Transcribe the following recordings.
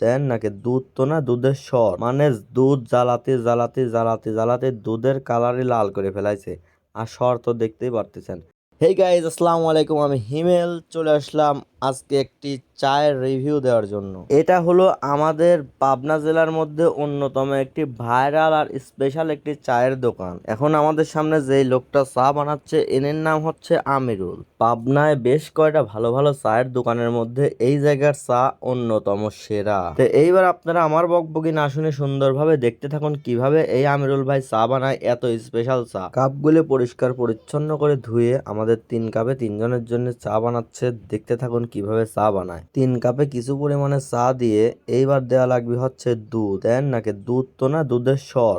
দেন নাকি দুধ তো না, দুধের স্বর। মানে দুধ জ্বালাতে জ্বালাতে জ্বালাতে জ্বালাতে দুধের কালারই লাল করে ফেলাইছে। আর স্বর তো দেখতেই পারতেছেন। হেই গাইজ আসসালামু আলাইকুম, আমি হিমেল, চলে আসলাম আজকে একটি চায়ের রিভিউ দেওয়ার জন্য। এটা হলো আমাদের পাবনা জেলার মধ্যে অন্যতম একটি ভাইরাল আর স্পেশাল একটি চায়ের দোকান। এখন আমাদের সামনে যেই লোকটা চা বানাচ্ছে, এনের নাম হচ্ছে আমিরুল। পাবনায় বেশ কয়টা ভালো ভালো চায়ের দোকানের মধ্যে এই জায়গার চা অন্যতম সেরা। তো এইবার আপনারা আমার বকবকি না শুনে সুন্দরভাবে দেখতে থাকুন কীভাবে এই আমিরুল ভাই চা বানায় এত স্পেশাল চা। কাপগুলো পরিষ্কার পরিচ্ছন্ন করে ধুয়ে আমাদের তিন কাপে তিনজনের জন্য চা বানাচ্ছে, দেখতে থাকুন কীভাবে চা বানায়? তিন কাপে কিছু পরিমাণে চা দিয়ে এইবার দেওয়া লাগবে হচ্ছে দুধ। দেন নাকি দুধ তো না, দুধের স্বর।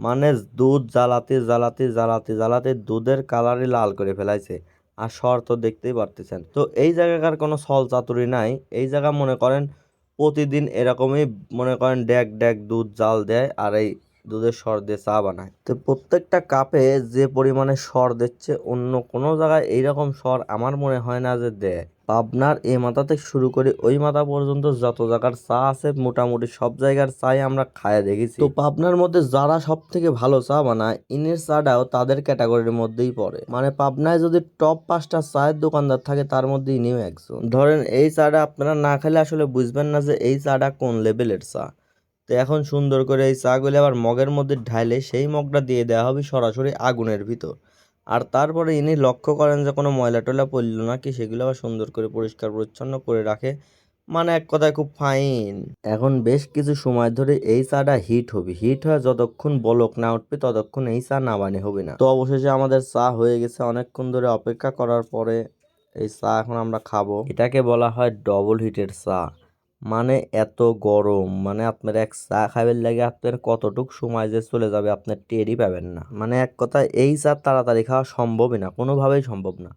মানে দুধ জ্বালাতে জ্বালাতে জ্বালাতে জ্বালাতে দুধের কালারই লাল করে ফেলাইছে। আর স্বর তো দেখতেই পারতেছেন। তো এই জায়গাকার কোনো সল চাতুরি নাই। এই জায়গা মনে করেন প্রতিদিন এরকমই মনে করেন ড্যাক ড্যাক দুধ জাল দেয় আর এই দুধের স্বর দিয়ে চা বানায়। তো প্রত্যেকটা কাপে যে পরিমাণে স্বর দিচ্ছে, অন্য কোনো জায়গায় এইরকম স্বর আমার মনে হয় না যে দেয়। পাবনার এই মাথা থেকে শুরু করে ওই মাথা পর্যন্ত যত জায়গার চা আছে, মোটামুটি সব জায়গার চাই আমরা খায় দেখেছি। তো পাবনার মধ্যে যারা সব থেকে ভালো চা বানায়, ইনের চাটাও তাদের ক্যাটাগরির মধ্যেই পড়ে। মানে পাবনায় যদি টপ পাঁচটা চায়ের দোকানদার থাকে, তার মধ্যে ইনিও একজন। ধরেন এই চাটা আপনারা না খেলে আসলে বুঝবেন না যে এই চাটা কোন লেভেলের চা। তো এখন সুন্দর করে এই চাগুলো আবার মগের মধ্যে ঢাইলে সেই মগটা দিয়ে দেওয়া হবে সরাসরি আগুনের ভিতর। আর তারপরে ইনি লক্ষ্য করেন যে কোনো ময়লা টয়লা পড়ল নাকি, সেগুলো আবার সুন্দর করে পরিষ্কার পরিচ্ছন্ন করে রাখে। মানে এক কথায় খুব ফাইন এখন বেশ কিছু সময় ধরে এই চাটা হিট হবে। হিট হয়ে যতক্ষণ বলক না উঠবে, ততক্ষণ এই চা না বানে হবে না। তো অবশেষে আমাদের চা হয়ে গেছে। অনেকক্ষণ ধরে অপেক্ষা করার পরে এই চা এখন আমরা খাব। এটাকে বলা হয় ডবল হিটের চা। মানে এত গরম মানে আপনার এক চা খাবেন লাগে আপনার কতটুক সময় যে চলে যাবে আপনার টেরই পাবেন না। মানে এক কথায় এই চা তাড়াতাড়ি খাওয়া সম্ভবই না, কোনোভাবেই সম্ভব না।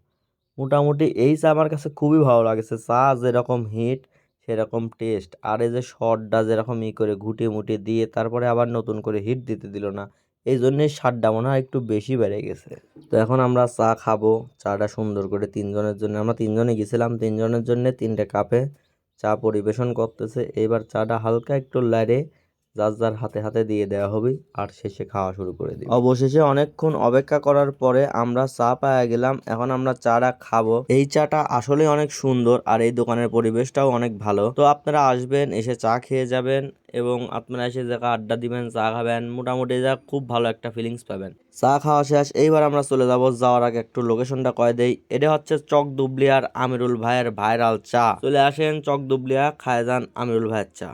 মোটামুটি এই চা আমার কাছে খুবই ভালো লাগেছে, চা যেরকম হিট, সেরকম টেস্ট। আর এই যে শটটা যেরকম ই করে ঘুটে মুটে দিয়ে তারপরে আবার নতুন করে হিট দিতে দিল না, এই জন্যই স্বাদটা মনে হয় একটু বেশি বেড়ে গেছে। তো এখন আমরা চা খাব, চাটা সুন্দর করে তিনজনের জন্য, আমরা তিনজনে গেছিলাম, তিনজনের জন্য তিনটে কাপে চা পরিবেশন করতেছে। এবার চাটা হালকা একটু লাড়ে যার যার হাতে হাতে দিয়ে দেওয়া হবে আর শেষে খাওয়া শুরু করে দিই অবশেষে অনেকক্ষণ অপেক্ষা করার পরে আমরা চা পাওয়া গেলাম। এখন আমরা চাটা খাব। এই চাটা আসলে অনেক সুন্দর আর এই দোকানের পরিবেশটাও অনেক ভালো। তো আপনারা আসবেন, এসে চা খেয়ে যাবেন। এবং আপনারা এসে জায়গা আড্ডা দিবেন, চা খাবেন, মোটামুটি যা খুব ভালো একটা ফিলিংস পাবেন। চা খাওয়া শেষ, এইবার আমরা চলে যাব যাওয়ার আগে একটু লোকেশনটা কয়ে দেই। এটা হচ্ছে চক দুবলিয়ার আমিরুল ভাইয়ের ভাইরাল চা। চলে আসেন চক দুবলিয়া খায় যান আমিরুল ভাইয়ের চা।